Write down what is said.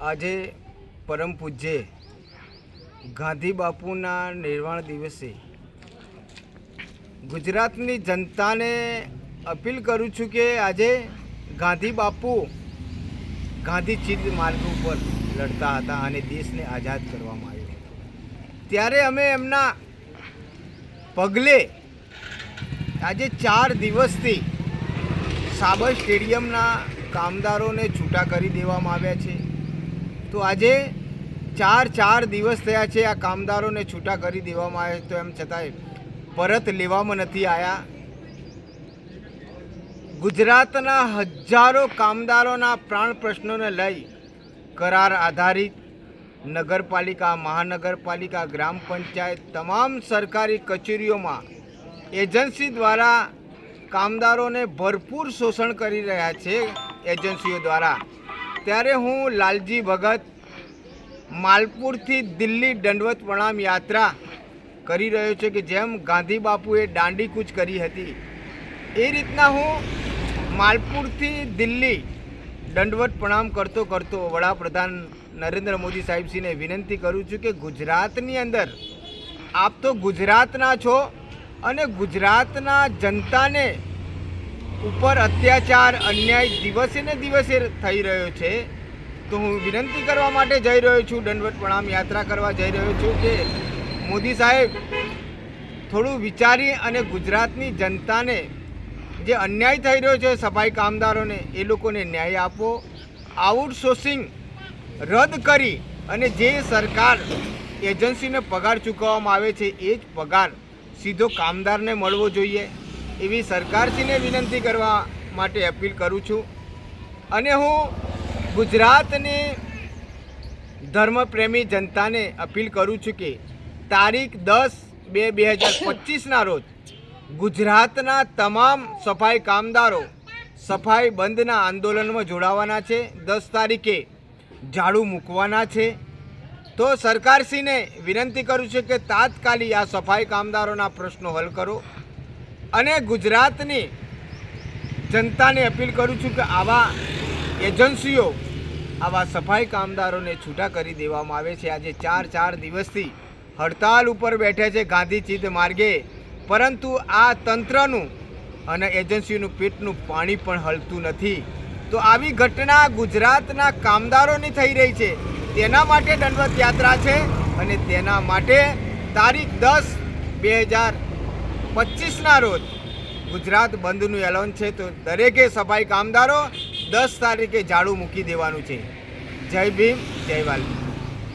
આજે પરમ પૂજ્ય ગાંધી બાપુના નિર્વાણ દિવસે ગુજરાતની જનતાને અપીલ કરું છું કે આજે ગાંધી બાપુ ગાંધી ચીજ માર્ગ ઉપર લડતા હતા અને દેશને આઝાદ કરવામાં આવ્યો ત્યારે અમે એમના પગલે આજે ચાર દિવસથી સાબર સ્ટેડિયમના કામદારોને છૂટા કરી દેવામાં આવ્યા છે. તો આજે ચાર ચાર દિવસ થયા છે આ કામદારોને છૂટા કરી દેવામાં આવે તો એમ છતાંય પરત લેવામાં નથી આવ્યા ગુજરાતના હજારો કામદારોના પ્રાણ પ્રશ્નોને લઈ કરાર આધારિત નગરપાલિકા, મહાનગરપાલિકા, ગ્રામ પંચાયત તમામ સરકારી કચેરીઓમાં એજન્સી દ્વારા કામદારોને ભરપૂર શોષણ કરી રહ્યા છે એજન્સીઓ દ્વારા. ત્યારે હું લાલજી ભગત માલપુરથી દિલ્હી દંડવત પ્રણામ યાત્રા કરી રહ્યો છું કે જેમ ગાંધી બાપુએ દાંડી કૂચ કરી હતી, એ રીતના હું માલપુરથી દિલ્હી દંડવત પ્રણામ કરતો કરતો વડાપ્રધાન નરેન્દ્ર મોદી સાહેબશ્રીને વિનંતી કરું છું કે ગુજરાતની અંદર આપ તો ગુજરાતના છો અને ગુજરાતના જનતાને ઉપર અત્યાચાર, અન્યાય દિવસે ને દિવસે થઈ રહ્યો છે. તો હું વિનંતી કરવા માટે જઈ રહ્યો છું, દંડવત પ્રણામ યાત્રા કરવા જઈ રહ્યો છું કે મોદી સાહેબ, થોડું વિચારી અને ગુજરાતની જનતાને જે અન્યાય થઈ રહ્યો છે સફાઈ કામદારોને, એ લોકોને ન્યાય આપો. આઉટસોર્સિંગ રદ કરી અને જે સરકાર એજન્સીને પગાર ચૂકવવામાં આવે છે, એ જ પગાર સીધો કામદારને મળવો જોઈએ. એવી સરકારશ્રીને વિનંતી કરવા માટે અપીલ કરું છું. અને હું ગુજરાતની ધર્મપ્રેમી જનતાને અપીલ કરું છું કે તારીખ દસ બે બે હજાર પચીસના રોજ ગુજરાતના તમામ સફાઈ કામદારો સફાઈ બંધના આંદોલનમાં જોડાવાના છે. દસ તારીખે ઝાડુ મૂકવાના છે. તો સરકારશ્રીને વિનંતી કરું છું કે તાત્કાલિક આ સફાઈ કામદારોના પ્રશ્નો હલ કરો. અને ગુજરાતની જનતાને અપીલ કરું છું કે આવા એજન્સીઓ, આવા સફાઈ કામદારોને છૂટા કરી દેવામાં આવે છે. આજે ચાર ચાર દિવસથી હડતાલ ઉપર બેઠે છે ગાંધી ચીધ માર્ગે. પરંતુ આ તંત્રનું અને એજન્સીનું પેટનું પાણી પણ હલતું નથી. તો આવી ઘટના ગુજરાતના કામદારોની થઈ રહી છે. તેના માટે દંડવત યાત્રા છે અને તેના માટે તારીખ દસ, બે હજાર પચીસના રોજ ગુજરાત બંધનું એલાન છે તો દરેકે સફાઈ કામદારો દસ તારીખે ઝાડુ મૂકી દેવાનું છે. જય ભીમ, જય વાલ્મી